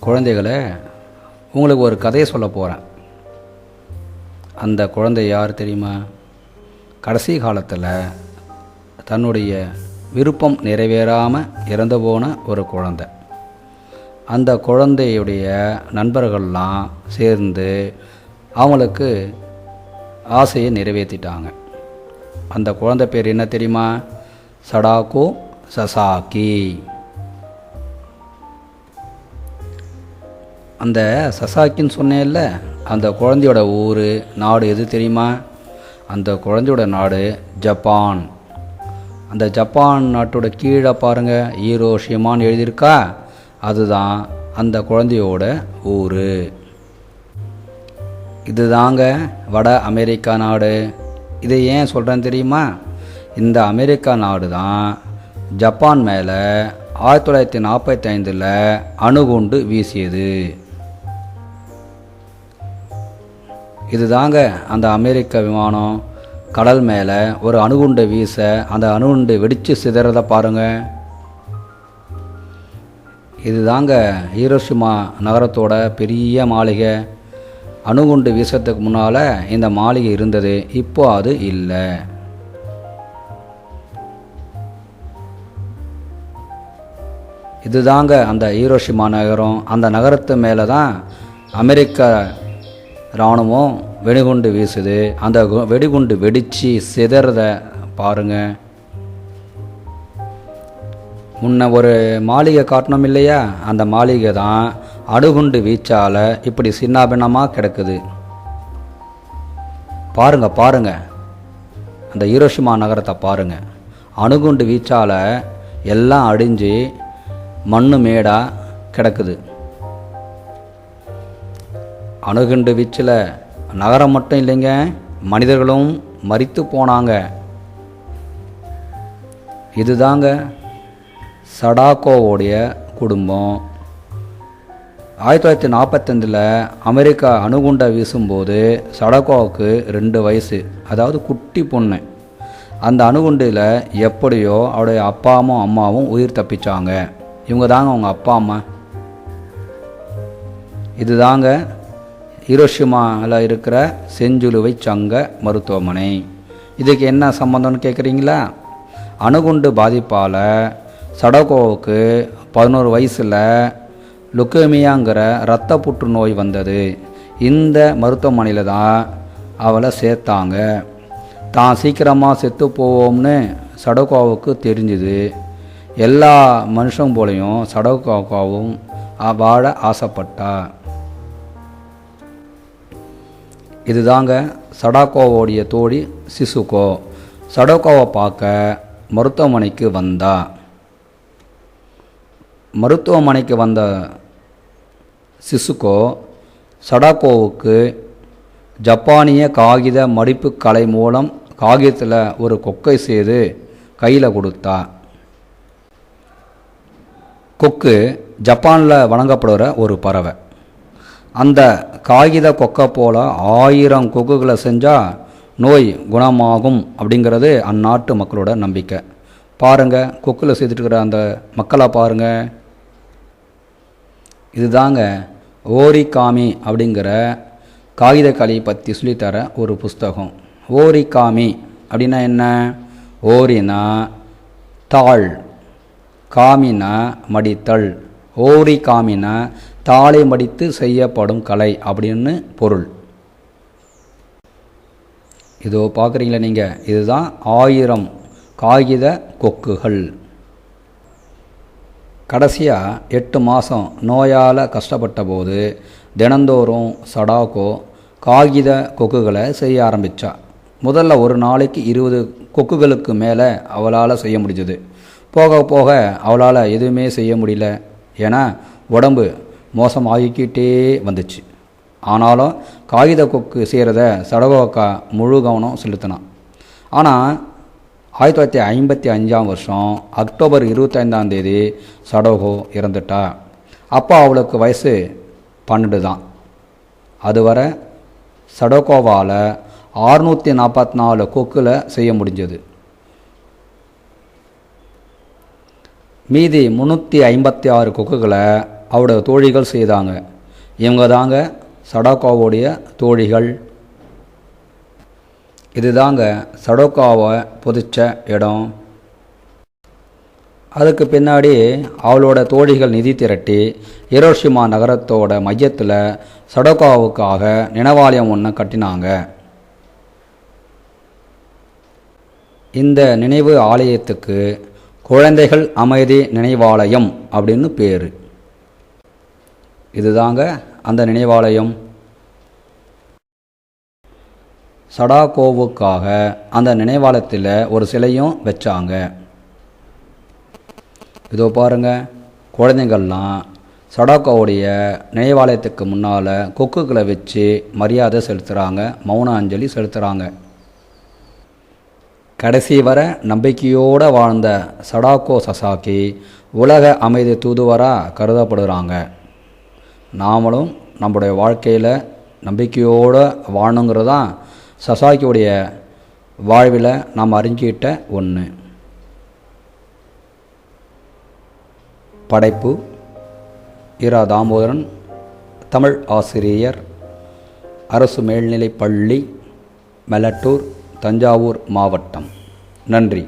குழந்தைகளை உங்களுக்கு ஒரு கதையை சொல்ல போகிறேன் அந்த குழந்தை யார் தெரியுமா? கடைசி காலத்தில் தன்னுடைய விருப்பம் நிறைவேறாமல் இறந்து போன ஒரு குழந்தை. அந்த குழந்தையுடைய நண்பர்கள்லாம் சேர்ந்து அவங்களுக்கு ஆசையை நிறைவேற்றிட்டாங்க அந்த குழந்தை பேர் என்ன தெரியுமா? Sadako Sasaki. அந்த சசாக்கின்னு சொன்னேன்ல அந்த குழந்தையோட ஊர் நாடு எது தெரியுமா? அந்த குழந்தையோட நாடு ஜப்பான். அந்த ஜப்பான் நாட்டோட கீழே பாருங்கள் ஈரோஷியமான்னு எழுதியிருக்கா? அதுதான் அந்த குழந்தையோட ஊர். இதுதாங்க வட அமெரிக்கா நாடு. இதை ஏன் சொல்கிறேன்னு தெரியுமா? இந்த அமெரிக்கா நாடு தான் ஜப்பான் மேலே ஆயிரத்தி தொள்ளாயிரத்தி நாற்பத்தி ஐந்தில் அணுகுண்டு வீசியது. இதுதாங்க அந்த அமெரிக்க விமானம். கடல் மேலே ஒரு அணுகுண்டை வீச அந்த அணுகுண்டு வெடித்து சிதறதை பாருங்கள் இதுதாங்க ஹீரோஷிமா நகரத்தோட பெரிய மாளிகை. அணுகுண்டு வீசத்துக்கு முன்னால் இந்த மாளிகை இருந்தது. இப்போ அது இல்லை. இதுதாங்க அந்த ஹீரோஷிமா நகரம். அந்த நகரத்து மேலே தான் அமெரிக்க இராணுவம் வெடிகுண்டு வீசுது. அந்த கு- வெடிகுண்டு வெடித்து சிதறத பாருங்க. முன்ன ஒரு மாளிகை காட்டணும் இல்லையா? அந்த மாளிகை தான் அணுகுண்டு வீச்சால் இப்படி சின்னாபின்னமாக கிடக்குது. பாருங்க பாருங்க. அந்த ஈரோஷிமா நகரத்தை பாருங்க. அணுகுண்டு வீச்சால் எல்லாம் அடிஞ்சு மண்ணு மேடாக கிடக்குது. அணுகுண்டு வீச்சில் நகரம் மட்டும் இல்லைங்க மனிதர்களும் மறித்து போனாங்க. இதுதாங்க சடாக்கோவோடைய குடும்பம். ஆயிரத்தி தொள்ளாயிரத்தி நாற்பத்தஞ்சில் அமெரிக்கா அணுகுண்டை வீசும்போது சடகோவுக்கு ரெண்டு வயசு அதாவது குட்டி பொண்ணு. அந்த அணுகுண்டில் எப்படியோ அவருடைய அப்பாவும் அம்மாவும் உயிர் தப்பிச்சாங்க. இவங்க தாங்க அவங்க அப்பா அம்மா. இதுதாங்க ஹிரோஷிமாவில் இருக்கிற செஞ்சுலுவை சங்க மருத்துவமனை. இதுக்கு என்ன சம்மந்தம்னு கேட்குறீங்களா அணுகுண்டு பாதிப்பால் சடகோவுக்கு பதினோரு வயசில் லுக்கேமியாங்கிற இரத்த புற்றுநோய் வந்தது. இந்த மருத்துவமனையில் தான் அவளை சேர்த்தாங்க. தான் சீக்கிரமாக செத்து போவோம்னு சடகோவுக்கு தெரிஞ்சுது. எல்லா மனுஷன் போலையும் சடகோக்காவும் வாழ ஆசைப்பட்டா. இதுதாங்க சடாக்கோவோடைய தோழி சிசுகோ. சடாக்கோவை பார்க்க மருத்துவமனைக்கு வந்தா. மருத்துவமனைக்கு வந்த சிசுகோ சடாக்கோவுக்கு ஜப்பானிய காகித மடிப்பு கலை மூலம் காகிதத்தில் ஒரு கொக்கை செய்து கையில் கொடுத்தா. கொக்கு ஜப்பானில் வணங்கப்படுகிற ஒரு பறவை. அந்த காகித கொக்கை போல் ஆயிரம் கொக்குகளை செஞ்சால் நோய் குணமாகும் அப்படிங்கிறது அந்நாட்டு மக்களோட நம்பிக்கை. பாருங்கள் கொக்கில் செய்துட்டு இருக்கிற அந்த மக்களை பாருங்கள் இதுதாங்க ஓரிகாமி அப்படிங்கிற காகிதக்கலையை பற்றி சொல்லித்தர ஒரு புஸ்தகம். ஓரிகாமி அப்படின்னா என்ன? ஓரினா தாள் காமினா மடித்தல். ஓரி காமினா தாளை மடித்து செய்யப்படும் கலை அப்படின்னு பொருள். இதோ பார்க்குறீங்களா நீங்கள் இதுதான் ஆயிரம் காகித கொக்குகள். கடைசியாக எட்டு மாதம் நோயால் கஷ்டப்பட்ட போது தினந்தோறும் சடாக்கோ காகித கொக்குகளை செய்ய ஆரம்பித்தா முதல்ல ஒரு நாளைக்கு இருபது கொக்குகளுக்கு மேலே அவளால் செய்ய முடிஞ்சது. போக போக அவளால் எதுவுமே செய்ய முடியல. ஏன்னா உடம்பு மோசமாகிக்கிட்டே வந்துச்சு. ஆனாலும் காகித கொக்கு செய்கிறத சடகோக்கா முழு கவனம் செலுத்தினான். ஆனால் ஆயிரத்தி தொள்ளாயிரத்தி ஐம்பத்தி அஞ்சாம் வருஷம் அக்டோபர் இருபத்தைந்தாம் தேதி சடோகோ இறந்துட்டா. அப்போ அவளுக்கு வயசு பன்னெண்டு தான். அதுவரை சடோகோவால் ஆறுநூற்றி நாற்பத்தி நாலு கொக்கில் செய்ய முடிஞ்சது. மீதி முந்நூற்றி ஐம்பத்தி ஆறு கொக்குகளை அவருடைய தோழிகள் செய்தாங்க. இவங்க தாங்க சடாக்காவுடைய தோழிகள். இதுதாங்க சடோக்காவை புதிச்ச இடம். அதுக்கு பின்னாடி அவளோட தோழிகள் நிதி திரட்டி ஹிரோஷிமா நகரத்தோட மையத்தில் சடோக்காவுக்காக நினைவாலயம் ஒன்று கட்டினாங்க. இந்த நினைவு ஆலயத்துக்கு குழந்தைகள் அமைதி நினைவாலயம் அப்படின்னு பேர். இதுதாங்க அந்த நினைவாலயம். சடாகோவுக்காக அந்த நினைவாலயத்தில் ஒரு சிலையும் வச்சாங்க. இதோ பாருங்க குழந்தைங்கள்லாம் சடாகோவுடைய நினைவாலயத்துக்கு முன்னால் கொக்குகளை வச்சு மரியாதை செலுத்துகிறாங்க மௌன அஞ்சலி செலுத்துகிறாங்க கடைசி வர நம்பிக்கையோடு வாழ்ந்த சடாகோ சசாக்கி உலக அமைதி தூதுவராக கருதப்படுகிறாங்க நாமளும் நம்முடைய வாழ்க்கையில் நம்பிக்கையோடு வாழணுங்கிறது தான் சசாக்கியுடைய வாழ்வில் நாம் அறிஞ்சிக்கிட்ட ஒன்று படைப்பு இரா தாமோதரன் தமிழ் ஆசிரியர் அரசு மேல்நிலைப் பள்ளி மெலட்டூர் தஞ்சாவூர் மாவட்டம். நன்றி.